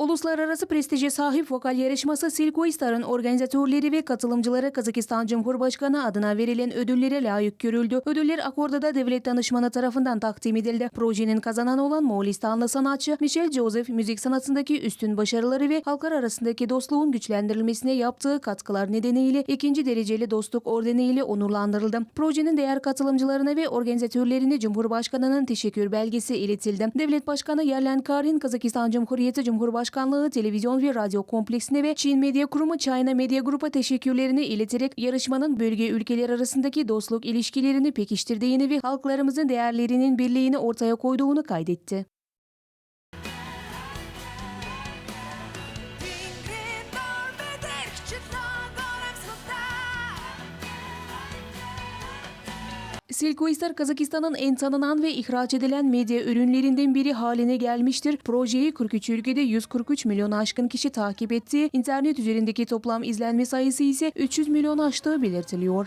Uluslararası prestije sahip vokal yarışması Silkoistar'ın organizatörleri ve katılımcıları Kazakistan Cumhurbaşkanı adına verilen ödüllere layık görüldü. Ödüller Akorda'da devlet danışmanı tarafından takdim edildi. Projenin kazananı olan Moğolistanlı sanatçı Michel Joseph müzik sanatındaki üstün başarıları ve halklar arasındaki dostluğun güçlendirilmesine yaptığı katkılar nedeniyle ikinci dereceli dostluk ordeniyle onurlandırıldı. Projenin değer katılımcılarına ve organizatörlerine Cumhurbaşkanı'nın teşekkür belgesi iletildi. Devlet Başkanı Yerlen Karin Kazakistan Cumhuriyeti Cumhurbaşkanlığı Televizyon ve Radyo Kompleksine ve Çin Medya Kurumu China Medya Grup'a teşekkürlerini ileterek yarışmanın bölge ülkeler arasındaki dostluk ilişkilerini pekiştirdiğini ve halklarımızın değerlerinin birliğini ortaya koyduğunu kaydetti. Silkoistar Kazakistan'ın en tanınan ve ihraç edilen medya ürünlerinden biri haline gelmiştir. Projeyi 43 ülkede 143 milyon aşkın kişi takip etti. İnternet üzerindeki toplam izlenme sayısı ise 300 milyon aştığı belirtiliyor.